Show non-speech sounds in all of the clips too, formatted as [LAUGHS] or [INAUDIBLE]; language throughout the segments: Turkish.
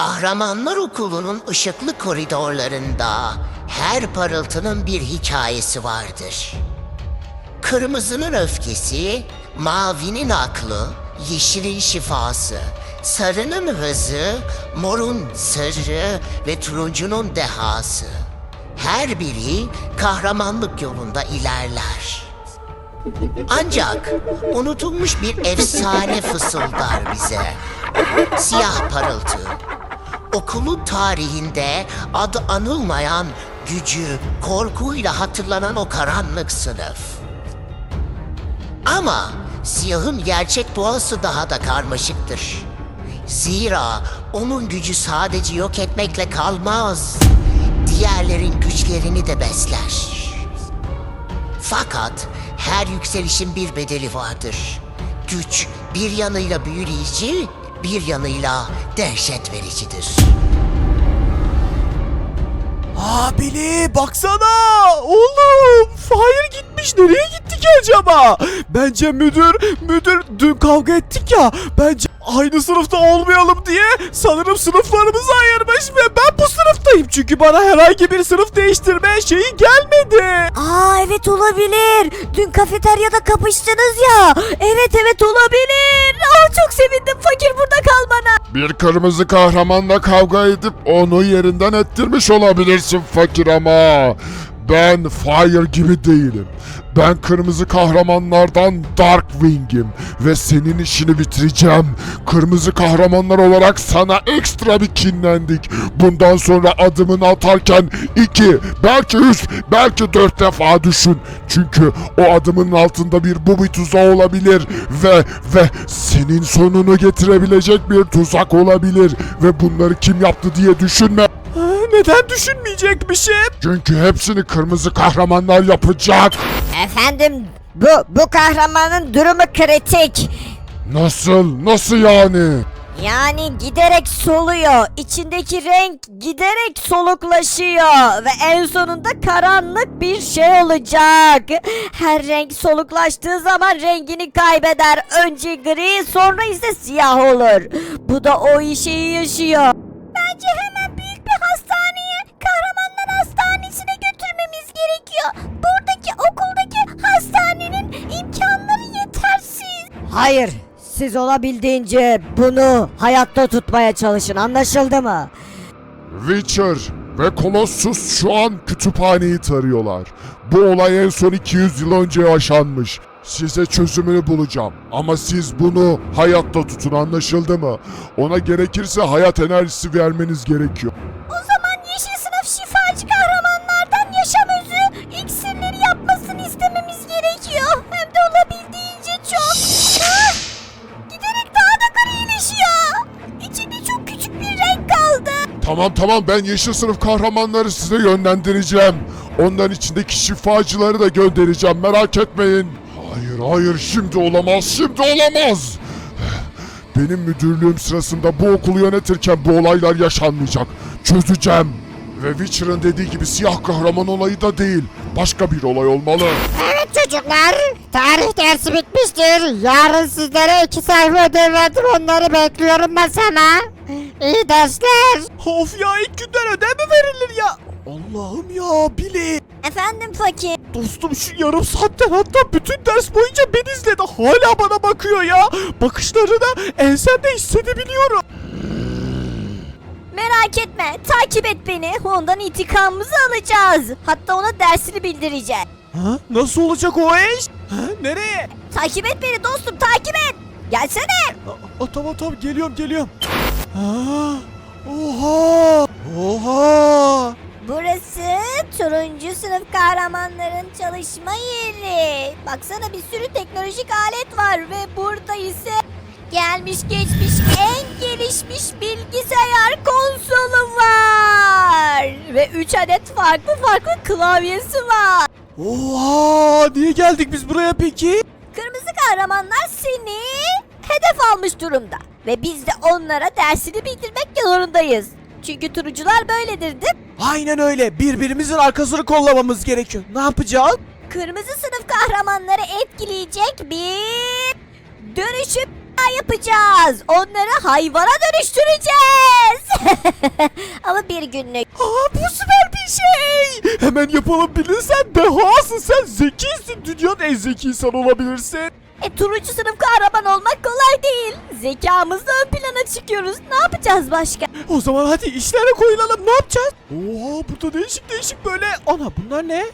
Kahramanlar Okulu'nun ışıklı koridorlarında her parıltının bir hikayesi vardır. Kırmızının öfkesi, mavinin aklı, yeşilin şifası, sarının hızı, morun sırrı ve turuncunun dehası. Her biri kahramanlık yolunda ilerler. Ancak unutulmuş bir efsane fısıldar bize. Siyah parıltı. Okulun tarihinde adı anılmayan gücü, korkuyla hatırlanan o karanlık sınıf. Ama siyahın gerçek doğası daha da karmaşıktır. Zira onun gücü sadece yok etmekle kalmaz. Diğerlerin güçlerini de besler. Fakat her yükselişin bir bedeli vardır. Güç bir yanıyla büyüleyici, bir yanıyla dehşet vericidir. Abili baksana oğlum Fahir gitmiş nereye gitti ki acaba? Bence müdür müdür dün kavga ettik ya bence aynı sınıfta olmayalım diye sanırım sınıflarımızı ayırmış ve ben bu sınıftayım çünkü bana herhangi bir sınıf değiştirme şeyi gelmedi. Aa evet olabilir. Dün kafeteryada kapıştınız ya. Evet evet olabilir. Aa çok sevindim fakir. Bir kırmızı kahramanla kavga edip onu yerinden ettirmiş olabilirsin fakir ama ben Fire gibi değilim. Ben kırmızı kahramanlardan Darkwing'im ve senin işini bitireceğim. Kırmızı kahramanlar olarak sana ekstra bir kinlendik. Bundan sonra adımını atarken iki, belki üç, belki dört defa düşün. Çünkü o adımın altında bir bu bir tuzağı olabilir ve ve senin sonunu getirebilecek bir tuzak olabilir ve bunları kim yaptı diye düşünme. Neden düşünmeyecekmişim? Çünkü hepsini kırmızı kahramanlar yapacak. Efendim bu bu kahramanın durumu kritik. Nasıl? Nasıl yani? Yani giderek soluyor. İçindeki renk giderek soluklaşıyor ve en sonunda karanlık bir şey olacak. Her renk soluklaştığı zaman rengini kaybeder. Önce gri, sonra ise siyah olur. Bu da o işi yaşıyor. Hayır, siz olabildiğince bunu hayatta tutmaya çalışın anlaşıldı mı? Witcher ve Colossus şu an kütüphaneyi tarıyorlar. Bu olay en son 200 yıl önce yaşanmış. Size çözümünü bulacağım. Ama siz bunu hayatta tutun anlaşıldı mı? Ona gerekirse hayat enerjisi vermeniz gerekiyor. Tamam tamam ben yeşil sınıf kahramanları size yönlendireceğim. Onların içindeki şifacıları da göndereceğim merak etmeyin. Hayır hayır şimdi olamaz şimdi olamaz. Benim müdürlüğüm sırasında bu okulu yönetirken bu olaylar yaşanmayacak. Çözeceğim. Ve Witcher'ın dediği gibi siyah kahraman olayı da değil. Başka bir olay olmalı. Evet çocuklar, tarih dersi bitmiştir. Yarın sizlere iki sayfa ödev verdim, onları bekliyorum masama. İyi dersler. Of ya ilk günden ödev mi verilir ya? Allah'ım ya Billy. Efendim fakir. Dostum şu yarım saatten hatta bütün ders boyunca beni izledi. Hala bana bakıyor ya. Bakışlarını ensemde hissedebiliyorum. Merak etme takip et beni. Ondan intikamımızı alacağız. Hatta ona dersini bildireceğiz. Ha? Nasıl olacak o iş? Ha? Nereye? Takip et beni dostum takip et. Gelsene. Aa, tamam tamam geliyorum geliyorum. Ha? Oha! Oha! Burası turuncu sınıf kahramanların çalışma yeri. Baksana bir sürü teknolojik alet var ve burada ise gelmiş geçmiş en gelişmiş bilgisayar konsolu var. Ve 3 adet farklı farklı klavyesi var. Oha! Niye geldik biz buraya peki? Kırmızı kahramanlar seni hedef almış durumda. Ve biz de onlara dersini bildirmek zorundayız. Çünkü turuncular böyledir değil mi? Aynen öyle. Birbirimizin arkasını kollamamız gerekiyor. Ne yapacağız? Kırmızı sınıf kahramanları etkileyecek bir dönüşüm yapacağız. Onları hayvana dönüştüreceğiz. [LAUGHS] Ama bir günlük. Aa bu süper bir şey. Hemen yapalım bilirsen dehasın sen zekisin. Dünyanın en zeki insan olabilirsin. E turuncu sınıf kahraman olmak kolay değil. Zekamızla ön plana çıkıyoruz. Ne yapacağız başka? O zaman hadi işlere koyulalım ne yapacağız? Oha burada değişik değişik böyle. Ana bunlar ne?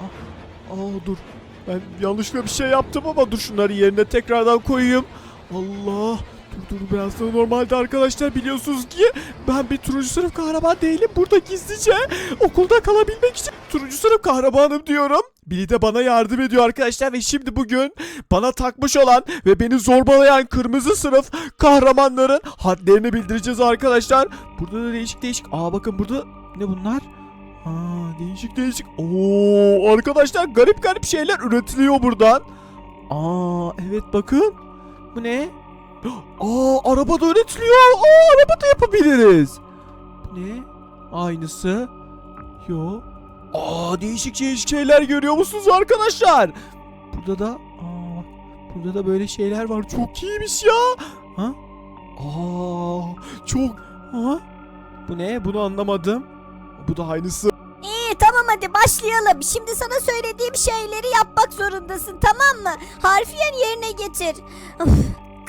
Aa, aa dur. Ben yanlışlıkla bir şey yaptım ama dur şunları yerine tekrardan koyayım. Allah. Dur dur biraz da normalde arkadaşlar biliyorsunuz ki ben bir turuncu sınıf kahraman değilim. Burada gizlice okulda kalabilmek için turuncu sınıf kahramanım diyorum. Biri de bana yardım ediyor arkadaşlar ve şimdi bugün bana takmış olan ve beni zorbalayan kırmızı sınıf kahramanların hadlerini bildireceğiz arkadaşlar. Burada da değişik değişik. Aa bakın burada ne bunlar? Aa değişik değişik. Oo arkadaşlar garip garip şeyler üretiliyor buradan. Aa evet bakın. Bu ne? [GASPS] Aa araba da üretiliyor. Aa araba da yapabiliriz. Ne? Aynısı. Yo. Aa değişik değişik şeyler görüyor musunuz arkadaşlar? Burada da aa burada da böyle şeyler var. Çok iyiymiş ya. Ha? Aa çok ha? Bu ne? Bunu anlamadım. Bu da aynısı. İyi tamam hadi başlayalım. Şimdi sana söylediğim şeyleri yapmak zorundasın tamam mı? Harfiyen yerine getir. Of,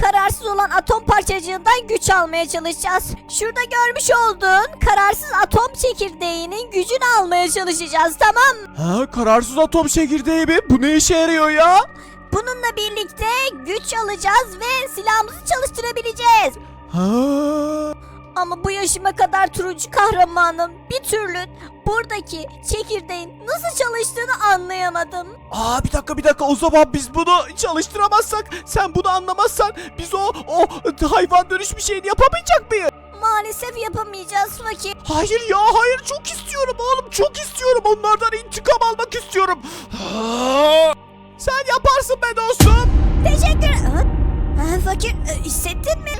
Kararsız olan atom parçacığından güç almaya çalışacağız. Şurada görmüş olduğun kararsız atom çekirdeğinin gücünü almaya çalışacağız tamam mı? Ha kararsız atom çekirdeği mi? Bu ne işe yarıyor ya? Bununla birlikte güç alacağız ve silahımızı çalıştırabileceğiz. Ha. Ama bu yaşıma kadar turuncu kahramanım bir türlü buradaki çekirdeğin nasıl çalıştığını anlayamadım. Aa bir dakika bir dakika o zaman biz bunu çalıştıramazsak sen bunu anlamazsan biz o o hayvan dönüşmüş şeyini yapamayacak mıyız? Maalesef yapamayacağız fakir. Hayır ya hayır çok istiyorum oğlum çok istiyorum onlardan intikam almak istiyorum. Ha, [GASPS] Sen yaparsın be dostum. Teşekkür Ha? Ha, fakir e, hissettin mi?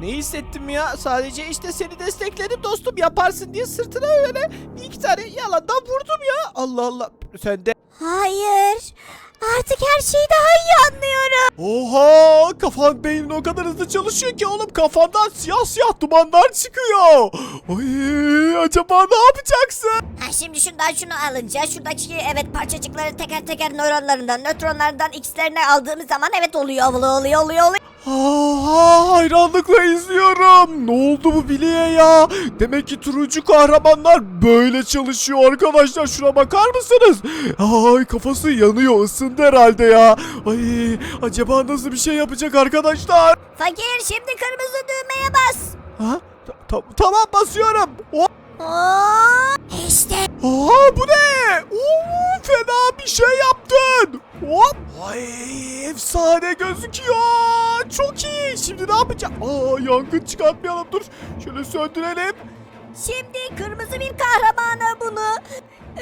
Ne hissettim ya? Sadece işte seni destekledim dostum yaparsın diye sırtına öyle bir iki tane yalandan vurdum ya. Allah Allah. Sen de Hayır. Artık her şeyi daha iyi anlıyorum. Oha kafan beynin o kadar hızlı çalışıyor ki oğlum kafandan siyah siyah dumanlar çıkıyor. Ay acaba ne yapacaksın? Ha, şimdi şundan şunu alınca şuradaki evet parçacıkları teker teker nöronlarından, nötronlardan x'lerine aldığımız zaman evet oluyor, oluyor, oluyor, oluyor. oluyor. Aa, hayranlıkla izliyorum. Ne oldu bu bileğe ya? Demek ki turuncu kahramanlar böyle çalışıyor arkadaşlar. Şuna bakar mısınız? Ay kafası yanıyor ısındı herhalde ya. Ay acaba nasıl bir şey yapacak arkadaşlar? Fakir şimdi kırmızı düğmeye bas. Ha? Ta- ta- tamam basıyorum. Hop. Aa, işte Aa bu ne? Oo, fena bir şey yaptın. Hop. Ay efsane gözüküyor. Çok iyi. Şimdi ne yapacağım? Aa yangın çıkartmayalım dur. Şöyle söndürelim. Şimdi kırmızı bir kahramana bunu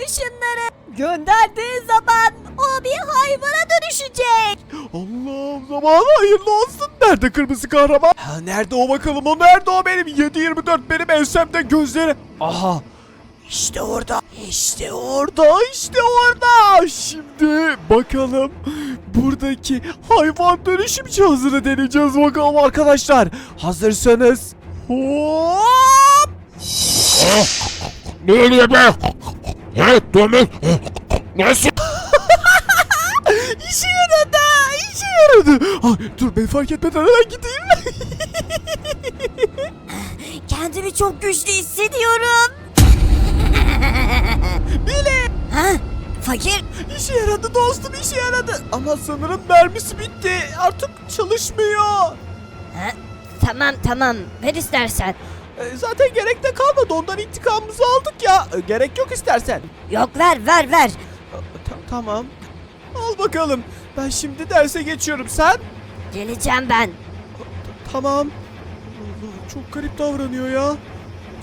ışınları gönderdiği zaman o bir hayvana dönüşecek. Allah'ım zaman hayırlı olsun. Nerede kırmızı kahraman? Ha, nerede o bakalım o nerede o benim 7-24 benim ensemde gözleri. Aha işte orada. İşte orada. işte orada. Şimdi bakalım buradaki hayvan dönüşüm cihazını deneyeceğiz bakalım arkadaşlar. Hazırsanız. Hop. Ne oluyor be? He domuz. Nasıl? İşe yaradı. işe yaradı. Ay, dur ben fark etmeden hemen gideyim. [LAUGHS] Kendimi çok güçlü hissediyorum. [LAUGHS] Bile. Ha? Fakir İşe yaradı dostum işe yaradı. Ama sanırım mermisi bitti. Artık çalışmıyor. Tamam tamam ver istersen. Ee, zaten gerek de kalmadı. Ondan intikamımızı aldık ya. Ee, gerek yok istersen. Yok ver ver ver. Ta- tamam. Al bakalım. Ben şimdi derse geçiyorum. Sen? Geleceğim ben. Tamam. Allah, çok garip davranıyor ya.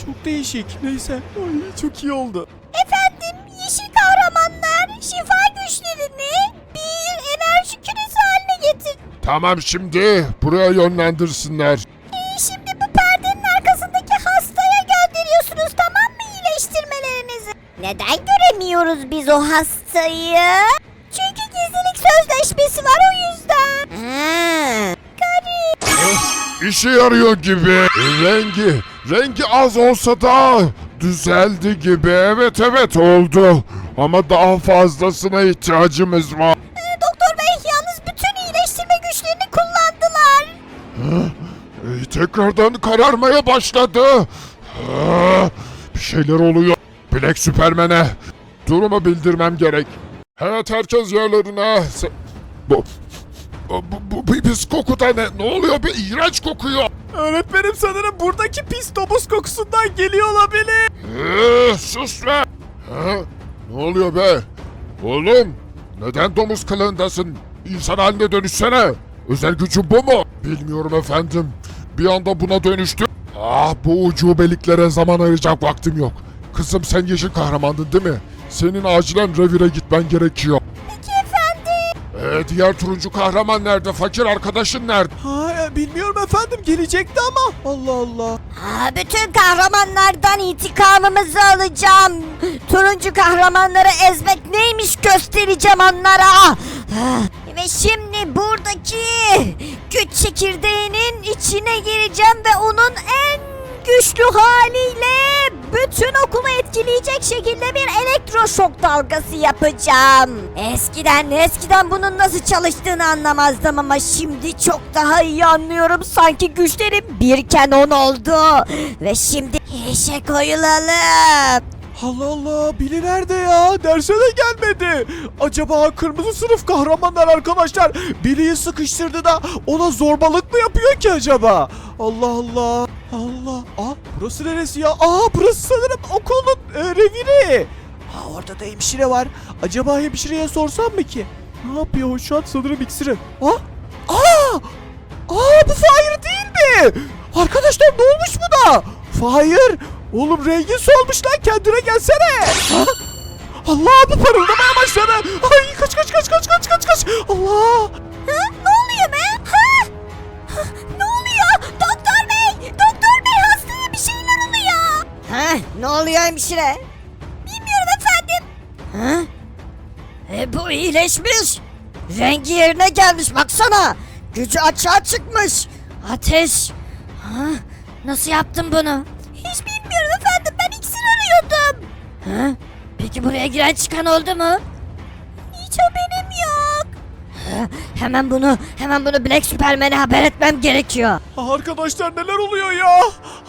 Çok değişik. Neyse. Ay, çok iyi oldu. Efendim yeşil kahramanlar şifa güçlerini bir enerji küresi haline getir. Tamam şimdi buraya yönlendirsinler. Şimdi bu perdenin arkasındaki hastaya gönderiyorsunuz tamam mı iyileştirmelerinizi? Neden göremiyoruz biz o hastayı? Çünkü gizlilik sözleşmesi var o yüzden. Ha. İşe yarıyor gibi. Rengi Rengi az olsa da düzeldi gibi. Evet evet oldu. Ama daha fazlasına ihtiyacımız var. Doktor bey yalnız bütün iyileştirme güçlerini kullandılar. Ee, tekrardan kararmaya başladı. Ah, bir şeyler oluyor. Black Süpermen'e durumu bildirmem gerek. Evet herkes yerlerine. Se- bu, bu, bu, bu pis koku da ne? Ne oluyor? Bir iğrenç kokuyor. Öğretmenim sanırım buradaki pis domuz kokusundan geliyor olabilir. Ee, sus be. Ha? Ne oluyor be? Oğlum neden domuz kılığındasın? İnsan haline dönüşsene. Özel gücün bu mu? Bilmiyorum efendim. Bir anda buna dönüştüm. Ah bu ucubeliklere zaman ayıracak vaktim yok. Kızım sen yeşil kahramandın değil mi? Senin acilen revire gitmen gerekiyor. Ee, diğer turuncu kahraman nerede? Fakir arkadaşın nerede? Ha e, bilmiyorum efendim gelecekti ama. Allah Allah. Aa, bütün kahramanlardan intikamımızı alacağım. Turuncu kahramanları ezmek neymiş göstereceğim onlara. Ah, Ve şimdi buradaki güç çekirdeğinin içine gireceğim ve onun en güçlü haliyle bütün okulu etkileyecek şekilde bir elektroşok dalgası yapacağım. Eskiden eskiden bunun nasıl çalıştığını anlamazdım ama şimdi çok daha iyi anlıyorum. Sanki güçlerim birken on oldu. Ve şimdi işe koyulalım. Allah Allah Billy nerede ya? Derse de gelmedi. Acaba kırmızı sınıf kahramanlar arkadaşlar Billy'yi sıkıştırdı da ona zorbalık mı yapıyor ki acaba? Allah Allah. Allah. Aa burası neresi ya? Aa burası sanırım okulun e, reviri. Ha orada da hemşire var. Acaba hemşireye sorsam mı ki? Ne yapıyor şu an sanırım iksiri. Aa! Aa! Aa bu Fire değil mi? Arkadaşlar ne olmuş buna? Fire! Oğlum rengin solmuş lan kendine gelsene. Ha? Allah bu parıldamaya başladı. Ay kaç kaç kaç kaç kaç kaç kaç. Allah. Ha? Ne oluyor be? Ha? Ha, Ne oluyor? Doktor bey! Doktor bey hastaya bir şeyler oluyor. Ha? Ne oluyor hemşire? Bilmiyorum efendim. Ha? E bu iyileşmiş. Rengi yerine gelmiş baksana. Gücü açığa çıkmış. Ateş. Ha? Nasıl yaptın bunu? Efendim ben iksir arıyordum. Ha? Peki buraya giren çıkan oldu mu? Hiç haberim yok. Hemen bunu, hemen bunu Black Superman'e haber etmem gerekiyor. Ah, Arkadaşlar neler oluyor ya?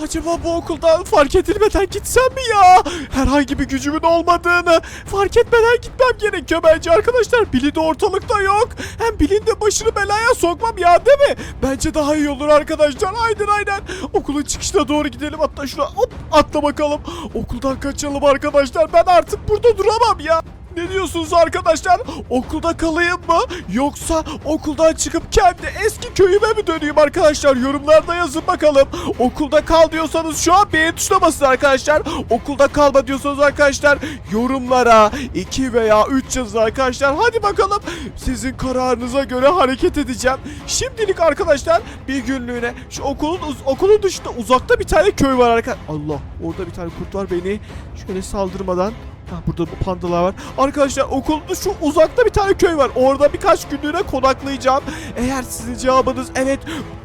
Acaba bu okuldan fark edilmeden gitsem mi ya? Herhangi bir gücümün olmadığını fark etmeden gitmem gerekiyor bence arkadaşlar. Billy de ortalıkta yok. Hem Billy'nin de başını belaya sokmam ya değil mi? Bence daha iyi olur arkadaşlar. Aynen aynen. Okulun çıkışına doğru gidelim. Hatta şuna hop atla bakalım. Okuldan kaçalım arkadaşlar. Ben artık burada duramam ya. Ne diyorsunuz arkadaşlar? Okulda kalayım mı? Yoksa okuldan çıkıp kendi eski köyüme mi döneyim arkadaşlar? Yorumlarda yazın bakalım. Okulda kal diyorsanız şu an beğen tuşuna arkadaşlar. Okulda kalma diyorsanız arkadaşlar yorumlara 2 veya 3 yazın arkadaşlar. Hadi bakalım sizin kararınıza göre hareket edeceğim. Şimdilik arkadaşlar bir günlüğüne şu okulun okulun dışında uzakta bir tane köy var arkadaşlar. Allah orada bir tane kurt var beni şöyle saldırmadan Ha, burada bu pandalar var. Arkadaşlar okulda şu uzakta bir tane köy var. Orada birkaç günlüğüne konaklayacağım. Eğer sizin cevabınız evet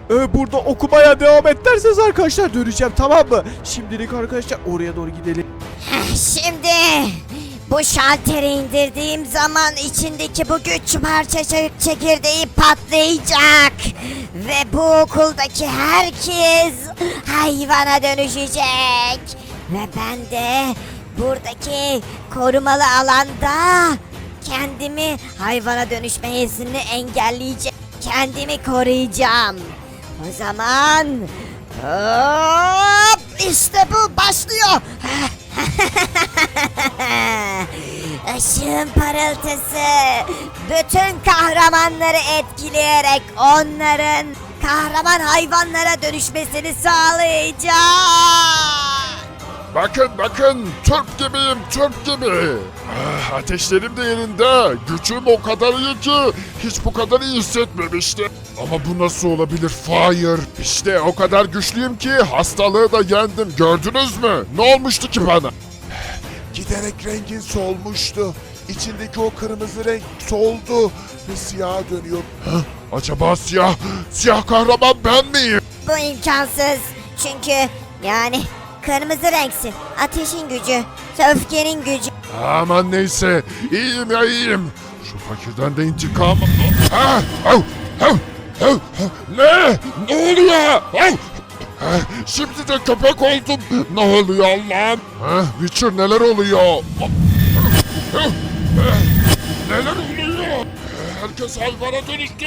e, burada okumaya devam et derseniz arkadaşlar döneceğim tamam mı? Şimdilik arkadaşlar oraya doğru gidelim. Şimdi bu şalteri indirdiğim zaman içindeki bu güç parçacık çekirdeği patlayacak. Ve bu okuldaki herkes hayvana dönüşecek. Ve ben de buradaki korumalı alanda kendimi hayvana dönüşmesini engelleyecek. Kendimi koruyacağım. O zaman hop işte bu başlıyor. [LAUGHS] Işığın parıltısı bütün kahramanları etkileyerek onların kahraman hayvanlara dönüşmesini sağlayacak. Bakın bakın Türk gibiyim Türk gibi. Ah, ateşlerim de yerinde. Gücüm o kadar iyi ki hiç bu kadar iyi hissetmemiştim. Ama bu nasıl olabilir Fire? İşte o kadar güçlüyüm ki hastalığı da yendim gördünüz mü? Ne olmuştu ki bana? Giderek rengin solmuştu. İçindeki o kırmızı renk soldu ve siyaha dönüyor. Hah, acaba siyah, siyah kahraman ben miyim? Bu imkansız. Çünkü Yani kırmızı renksin. Ateşin gücü, öfkenin gücü. Aman neyse. İyiyim ya iyiyim. Şu fakirden de intikam... Hav, hav, hav, hav. Ne? Ne oluyor? Ha, Şimdi de köpek oldum. Ne oluyor Allah'ım? Ha, Witcher neler oluyor? Neler oluyor? Herkes hayvana dönüştü.